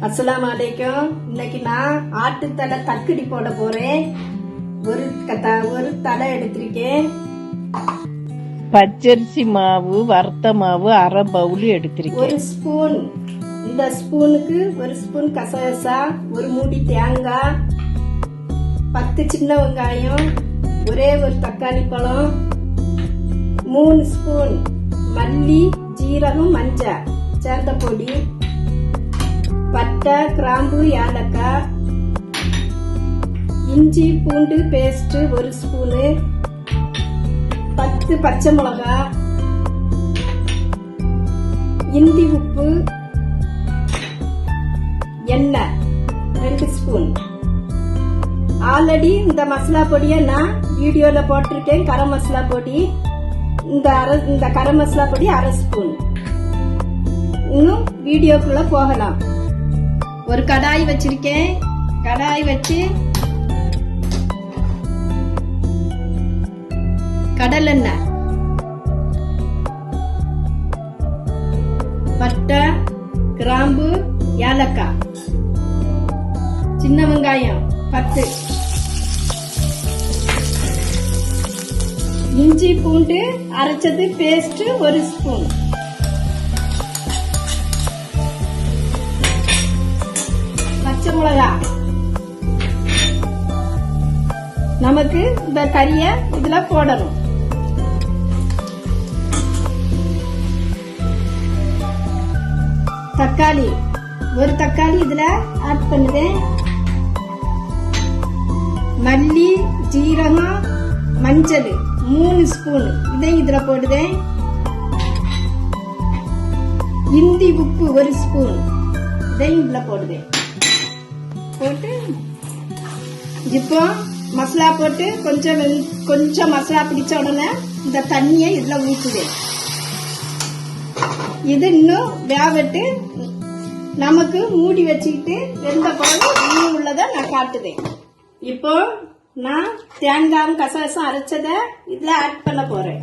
அஸ்ஸலாமு அலைக்கும். இன்னைக்கு நான் ஆட்டுத்தலை தக்கடி போட போறேன். ஒரு ஒரு தலை எடுத்திருக்கேன். பச்சரிசி மாவு வறுத்த மாவு அரை பவுல் எடுத்திருக்கேன். ஒரு ஸ்பூன். இந்த ஸ்பூனுக்கு ஒரு ஸ்பூன் கசகசா ஒரு மூடி தேங்காய் பத்து சின்ன வெங்காயம் ஒரே ஒரு தக்காளி பழம் மூணு ஸ்பூன் மல்லி ஜீரகம் மஞ்சள் சேர்ந்த பொடி. பட்டை கிராம்பு ஏலக்காய் இஞ்சி பூண்டு பேஸ்ட்டு ஒரு ஸ்பூனு பத்து பச்சை மிளகா இந்தி உப்பு எண்ணெய் ரெண்டு ஸ்பூன் ஆல்ரெடி இந்த மசாலா பொடியை நான் வீடியோவில் போட்டிருக்கேன். கரம் மசாலா பொடி இந்த அரை இந்த கரம் மசாலா பொடி அரை ஸ்பூன் இன்னும் வீடியோக்குள்ளே போகலாம். ஒரு கடாய் வச்சிருக்கேன். கடாய் வச்சு கடலெண்ணெய் பட்டை கிராம்பு ஏலக்காய் சின்ன வெங்காயம் பத்து. இஞ்சி பூண்டு அரைச்சது பேஸ்ட் ஒரு ஸ்பூன் மிளகா நமக்கு இந்த கறிய இதுல போடணும். தக்காளி. ஒரு தக்காளி இதுல ஆட் பண்ணுவேன். மல்லி ஜீரகம் மஞ்சள் மூணு ஸ்பூன் இதை இதுல போடுவேன். இந்தி உப்பு ஒரு ஸ்பூன் இதையும் இதுல போடுவேன். போட்டு இப்போ மசாலா போட்டு கொஞ்சம் வெந்- கொஞ்சம் மசாலா பிடிச்ச உடனே இந்த தண்ணியை இதில் ஊற்றுது இது இன்னும் வேவட்டு நமக்கு மூடி வச்சுக்கிட்டு வெந்த பிறகு இன்னும் உள்ளதை நான் காட்டுதேன். இப்போ நான் தேங்காயும் கசகசம் அரைச்சதை இதில் ஆட் பண்ண போறேன்.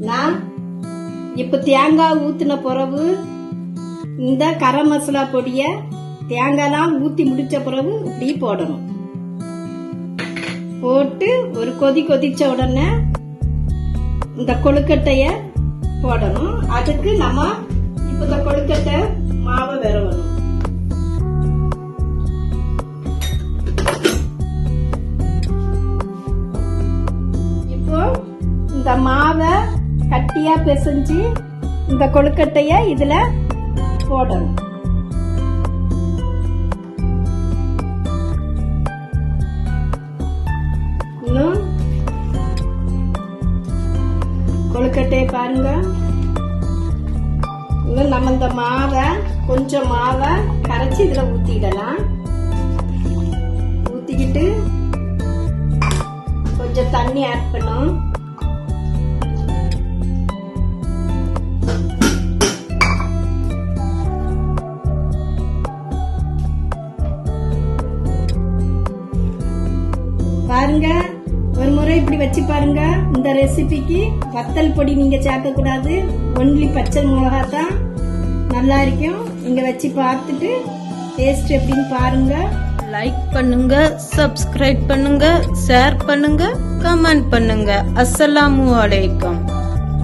நான் இப்ப தேங்காய் ஊற்றின பிறகு இந்த கரம் மசாலா பொடிய தேங்காய்லாம் ஊத்தி முடிச்ச பிறகு இப்படி போடணும். போட்டு ஒரு கொதி கொதிச்ச உடனே இந்த கொழுக்கட்டைய போடணும். அதுக்கு நம்ம இப்ப இந்த கொழுக்கட்டை மாவை விரவணும். இப்போ இந்த மாவை கட்டியா பிசைஞ்சு இந்த கொழுக்கட்டைய இதுல போடணும் இன்னும் கொழுக்கட்டையை பாருங்க. இன்னும் நம்ம இந்த மாவை கொஞ்சம் மாவை கரைச்சி இதுல ஊத்திக்கலாம் ஊத்திக்கிட்டு கொஞ்சம் தண்ணி ஆட் பண்ணும் பாருங்க. ஒரு முறை இப்படி வச்சு பாருங்க. இந்த ரெசிபிக்கு வத்தல் பொடி நீங்க சேர்க்க கூடாது ஒன்லி பச்சை மிளகா தான் நல்லா இருக்கும். நீங்க வச்சு பார்த்துட்டு டேஸ்ட் எப்படின்னு பாருங்க. லைக் பண்ணுங்க சப்ஸ்கிரைப் பண்ணுங்க ஷேர் பண்ணுங்க கமெண்ட் பண்ணுங்க. அஸ்ஸலாமு அலைக்கும்